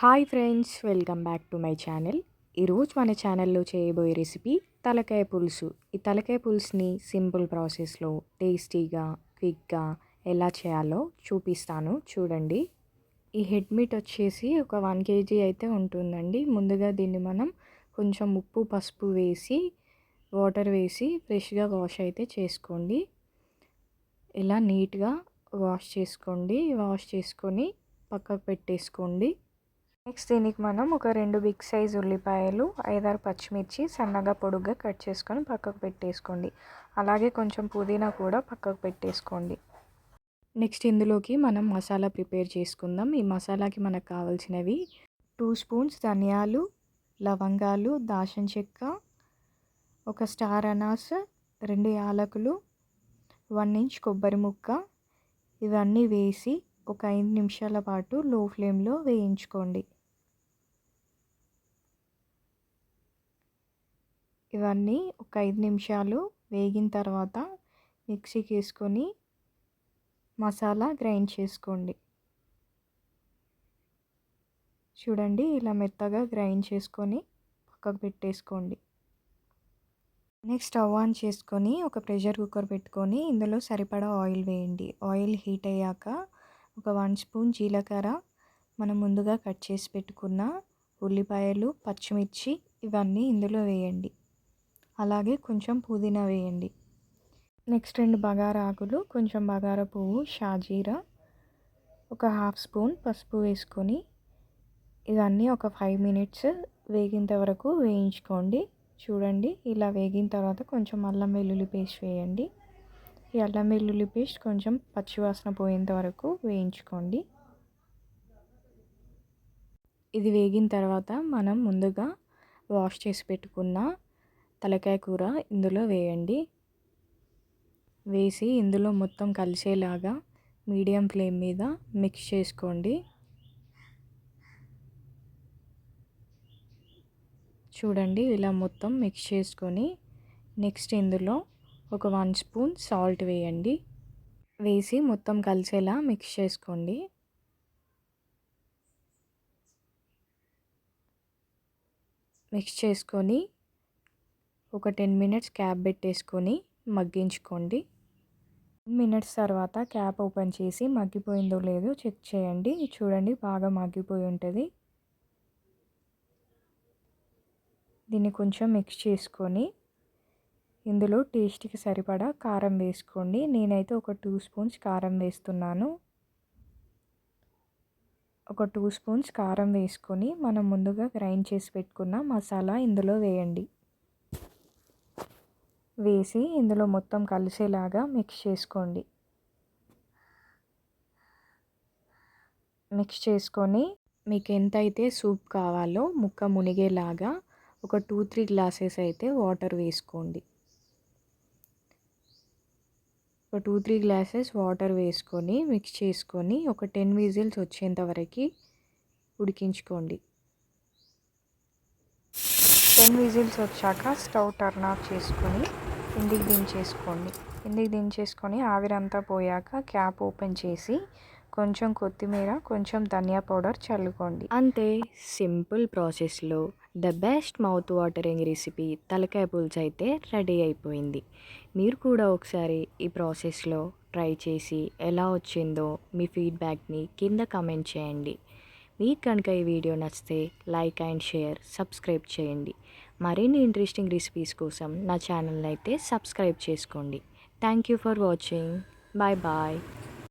Hi friends welcome back to my channel. ఈరోజు మన ఛానల్లో చేయబోయే రెసిపీ తలకాయ పులుసు. ఈ తలకాయ పులుసుని సింపుల్ ప్రాసెస్లో టేస్టీగా క్విక్గా ఎలా చేయాలో చూపిస్తాను. చూడండి. ఈ హెడ్ మీట్ వచ్చేసి ఒక వన్ కేజీ అయితే ఉంటుందండి. ముందుగా దీన్ని మనం కొంచెం ఉప్పు పసుపు వేసి వాటర్ వేసి ఫ్రెష్గా వాష్ అయితే చేసుకోండి. ఇలా నీట్గా వాష్ చేసుకోండి. వాష్ చేసుకొని పక్కకు పెట్టేసుకోండి. నెక్స్ట్ దీనికి మనం ఒక రెండు బిగ్ సైజ్ ఉల్లిపాయలు ఐదారు పచ్చిమిర్చి సన్నగా పొడుగ్గా కట్ చేసుకొని పక్కకు పెట్టేసుకోండి. అలాగే కొంచెం పుదీనా కూడా పక్కకు పెట్టేసుకోండి. నెక్స్ట్ ఇందులోకి మనం మసాలా ప్రిపేర్ చేసుకుందాం. ఈ మసాలాకి మనకు కావాల్సినవి టూ స్పూన్స్ ధనియాలు లవంగాలు దాషన్ చెక్క ఒక స్టార్ అనాస్ రెండు యాలకులు వన్ ఇంచ్ కొబ్బరి ముక్క ఇవన్నీ వేసి ఒక ఐదు నిమిషాల పాటు లో ఫ్లేమ్లో వేయించుకోండి. ఇవన్నీ ఒక ఐదు నిమిషాలు వేగిన తర్వాత మిక్సీకి వేసుకొని మసాలా గ్రైండ్ చేసుకోండి. చూడండి ఇలా మెత్తగా గ్రైండ్ చేసుకొని పక్కకు పెట్టేసుకోండి. నెక్స్ట్ స్టవ్ ఆన్ చేసుకొని ఒక ప్రెషర్ కుక్కర్ పెట్టుకొని ఇందులో సరిపడా ఆయిల్ వేయండి. ఆయిల్ హీట్ అయ్యాక ఒక వన్ స్పూన్ జీలకర్ర మనం ముందుగా కట్ చేసి పెట్టుకున్న ఉల్లిపాయలు పచ్చిమిర్చి ఇవన్నీ ఇందులో వేయండి. అలాగే కొంచెం పుదీనా వేయండి. నెక్స్ట్ రెండు బగారా ఆకులు కొంచెం బగార పువ్వు షాజీరా ఒక హాఫ్ స్పూన్ పసుపు వేసుకొని ఇవన్నీ ఒక ఫైవ్ మినిట్స్ వేగేంత వరకు వేయించుకోండి. చూడండి ఇలా వేగిన తర్వాత కొంచెం అల్లం వెల్లుల్లి పేస్ట్ వేయండి. అల్లం వెల్లుల్లి పేస్ట్ కొంచెం పచ్చివాసన పోయేంత వరకు వేయించుకోండి. ఇది వేగిన తర్వాత మనం ముందుగా వాష్ చేసి పెట్టుకున్న తలకాయ కూర ఇందులో వేయండి. వేసి ఇందులో మొత్తం కలిసేలాగా మీడియం ఫ్లేమ్ మీద మిక్స్ చేసుకోండి. చూడండి ఇలా మొత్తం మిక్స్ చేసుకొని నెక్స్ట్ ఇందులో ఒక వన్ స్పూన్ సాల్ట్ వేయండి. వేసి మొత్తం కలిసేలా మిక్స్ చేసుకోండి. మిక్స్ చేసుకొని ఒక టెన్ మినిట్స్ క్యాప్ పెట్టేసుకొని మగ్గించుకోండి. మినిట్స్ తర్వాత క్యాప్ ఓపెన్ చేసి మగ్గిపోయిందో లేదో చెక్ చేయండి. చూడండి బాగా మగ్గిపోయి ఉంటుంది. దీన్ని కొంచెం మిక్స్ చేసుకొని ఇందులో టేస్ట్కి సరిపడా కారం వేసుకోండి. నేనైతే ఒక టూ స్పూన్స్ కారం వేస్తున్నాను. ఒక టూ స్పూన్స్ కారం వేసుకొని మనం ముందుగా గ్రైండ్ చేసి పెట్టుకున్న మసాలా ఇందులో వేయండి. వేసి ఇందులో మొత్తం కలిసేలాగా మిక్స్ చేసుకోండి. మిక్స్ చేసుకొని మీకు ఎంతైతే సూప్ కావాలో ముక్క మునిగేలాగా ఒక టూ త్రీ గ్లాసెస్ అయితే వాటర్ వేసుకోండి. ఒక టూ త్రీ గ్లాసెస్ వాటర్ వేసుకొని మిక్స్ చేసుకొని ఒక టెన్ విజిల్స్ వచ్చేంత వరకు ఉడికించుకోండి. టెన్ విజిల్స్ వచ్చాక స్టవ్ టర్న్ ఆఫ్ చేసుకొని కిందికి దించేసుకోండి. కిందికి దించేసుకొని ఆవిరంతా పోయాక క్యాప్ ఓపెన్ చేసి కొంచెం కొత్తిమీర కొంచెం ధనియా పౌడర్ చల్లుకోండి. అంతే సింపుల్ ప్రాసెస్లో the best mouth watering recipe తలకాయ పులుసు అయితే రెడీ అయిపోయింది. మీరు కూడా ఒకసారి ఈ ప్రాసెస్లో ట్రై చేసి ఎలా వచ్చిందో మీ ఫీడ్బ్యాక్ని కింద కమెంట్ చేయండి. మీకు కనుక ఈ వీడియో నచ్చితే లైక్ అండ్ షేర్ సబ్స్క్రైబ్ చేయండి. మరిన్ని ఇంట్రెస్టింగ్ రెసిపీస్ కోసం నా ఛానల్ని అయితే సబ్స్క్రైబ్ చేసుకోండి. Thank you for watching. Bye bye.